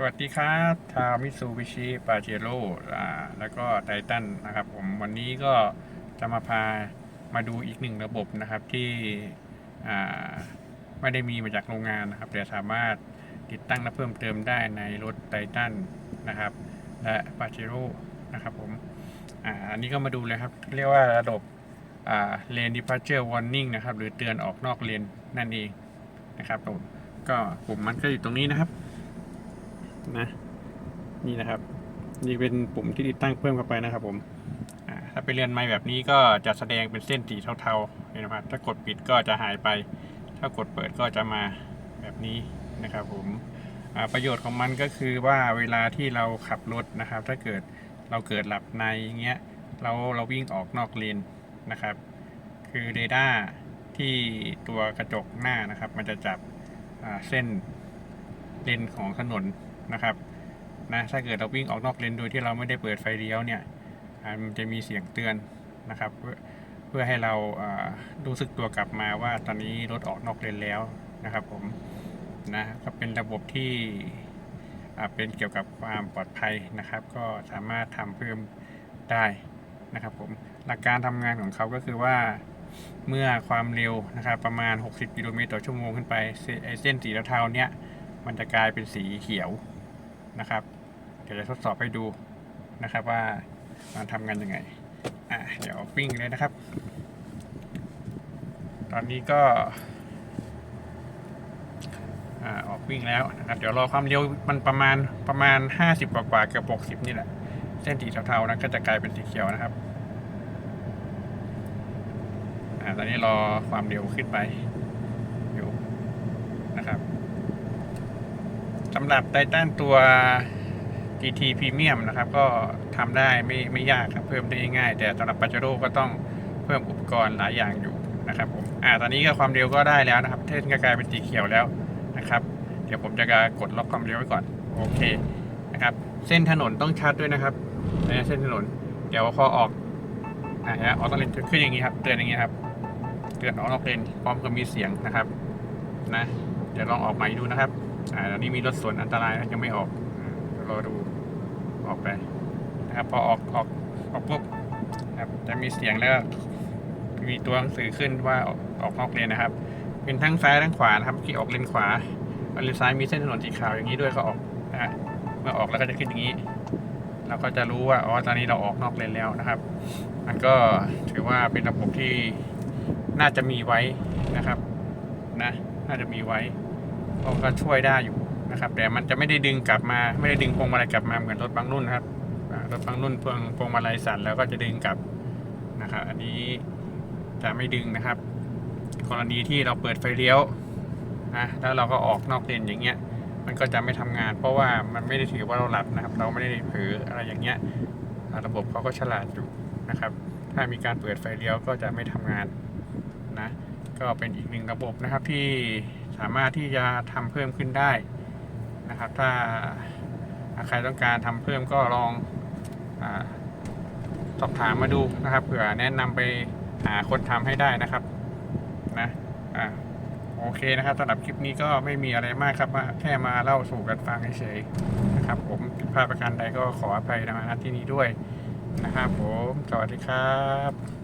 สวัสดีครับชาวมิซูบิชิปาเจโร่อแล้วก็ไททันนะครับผมวันนี้ก็จะมาพามาดูอีกหนึ่งระบบนะครับที่ไม่ได้มีมาจากโรงงานนะครับ แต่สามารถติดตั้งและเพิ่มเติมได้ในรถไททันนะครับ และปาเจโร่นะครับผมออันนี้ก็มาดูเลยครับ เรียกว่าระบบอ่า lane departure warning นะครับ หรือเตือนออกนอกเลนนั่นเองนะครับผมก็ปุ่มมันก็อยู่ตรงนี้นะครับ นะ นี่นะครับ นี่เป็นปุ่มที่ติดตั้งเพิ่มเข้าไปนะครับ ผมถ้าไปเรียนไม้แบบนี้ก็จะแสดงเป็นเส้นสีเทาๆนไหมครับ ถ้ากดปิดก็จะหายไป ถ้ากดเปิดก็จะมาแบบนี้นะครับ ผมประโยชน์ของมันก็คือว่าเวลาที่เราขับรถนะครับ ถ้าเกิดเราเกิดหลับในอย่างเงี้ยเราเราวิ่งออกนอกเลนนะครับ คือเรดาร์ที่ตัวกระจกหน้านะครับ มันจะจับเส้นเลนของถนน นะครับนะถ้าเกิดเราวิ่งออกนอกเลนโดยที่เราไม่ได้เปิดไฟเลี้ยวเนี่ยมันจะมีเสียงเตือนนะครับ เพื่อให้เรารู้สึกตัวกลับมาว่าตอนนี้รถออกนอกเลนแล้วนะครับผมนะก็เป็นระบบที่เป็นเกี่ยวกับความปลอดภัยนะครับ ก็สามารถทำเพิ่มได้นะครับผมหลักการทำงานของเขาก็คือว่าเมื่อความเร็วนะครับ ประมาณ 60 กิโลเมตรต่อชั่วโมงขึ้นไปเส้นไอ้เส้นสีเทาเนี่ยมันจะกลายเป็นสีเขียว นะครับ เดี๋ยวจะทดสอบให้ดูนะครับว่ามันทำงานยังไง อะเดี๋ยววิ่งเลยนะครับ ตอนนี้ก็อ่าออกวิ่งแล้วนะครับ เดี๋ยวรอความเร็วมันประมาณประมาณ 50 กว่ากว่าเกือบ60 นี่แหละ เส้นสีเทาๆนะก็จะกลายเป็นสีเขียวนะครับอ่าตอนนี้รอความเร็วขึ้นไปอยู่นะครับำหรับไททันตัว GT Premium นะครับ ก็ทำได้ไม่ไม่ยากครับ เพิ่มได้ง่าย แต่สำหรับ p a j e r o ก็ต้องเพิ่มอุปกรณ์หลายอย่างอยู่นะครับผมอ่าตอนนี้ก็ความเร็วก็ได้แล้วนะครับเส้นก็กลายเป็นสีเขียวแล้วนะครับ เดี๋ยวผมจะกดล็อกความเร็วไว้ก่อน โอเคนะครับ เส้นถนนต้องชัดด้วยนะครับในเส้นถนน เดี๋ยวพอออกอ่าฮะออกต้องเลนขึ้นอย่างนี้ครับ เตือนอย่างนี้ครับ เตือนออกนอกเลนพร้อมกับมีเสียงนะครับ นะ เดี๋ยวลองออกใหม่ดูนะครับ อ่าตอนนี้มีรถสวนอันตรายนะยังไม่ออกเดี๋ยวรอดูออกไปนะครับพอออกออกออกปุ๊บครับจะมีเสียงแล้วมีตัวหนังสือขึ้นว่าออกออกนอกเลนนะครับ เป็นทั้งซ้ายทั้งขวานะครับที่ออกเลนขวาเลนซ้ายมีเส้นถนนสีขาวอย่างนี้ด้วยก็ออกนะเมื่อออกแล้วก็จะขึ้นอย่างนี้ เราก็จะรู้ว่าอ๋อตอนนี้เราออกนอกเลนแล้วนะครับ มันก็ถือว่าเป็นระบบที่น่าจะมีไว้นะครับ นะ น่าจะมีไว้ ก็ก็ช่วยได้อยู่นะครับ แต่มันจะไม่ได้ดึงกลับมา ไม่ได้ดึงพวงมาลัยกลับมาเหมือนรถบางรุ่นนะครับรถบางรุ่นพวงพวงมาลัยสั่นแล้วก็จะดึงกลับนะครับอันนี้จะไม่ดึงนะครับ กรณีที่เราเปิดไฟเลี้ยวนะแล้วเราก็ออกนอกเลนอย่างเงี้ย มันก็จะไม่ทำงาน เพราะว่ามันไม่ได้ถือว่าเราหลับนะครับ เราไม่ได้เผลออะไรอย่างเงี้ยระบบเขาก็ฉลาดอยู่นะครับ ถ้ามีการเปิดไฟเลี้ยวก็จะไม่ทำงานนะก็เป็นอีกหนึ่งระบบนะครับที่ สามารถที่จะทำเพิ่มขึ้นได้นะครับ ถ้าใครต้องการทำเพิ่มก็ลองอสอบถามมาดูนะครับเผื่อแนะนำไปหาคนทำให้ได้นะครับนะอ่าโอเคนะครับสำหรับคลิปนี้ก็ไม่มีอะไรมากครับแค่มาเล่าสู่กันฟังเฉยๆนะครับ ผมผิดพลาดประการใดก็ขออภัยในที่นี้ด้วยนะครับผม สวัสดีครับ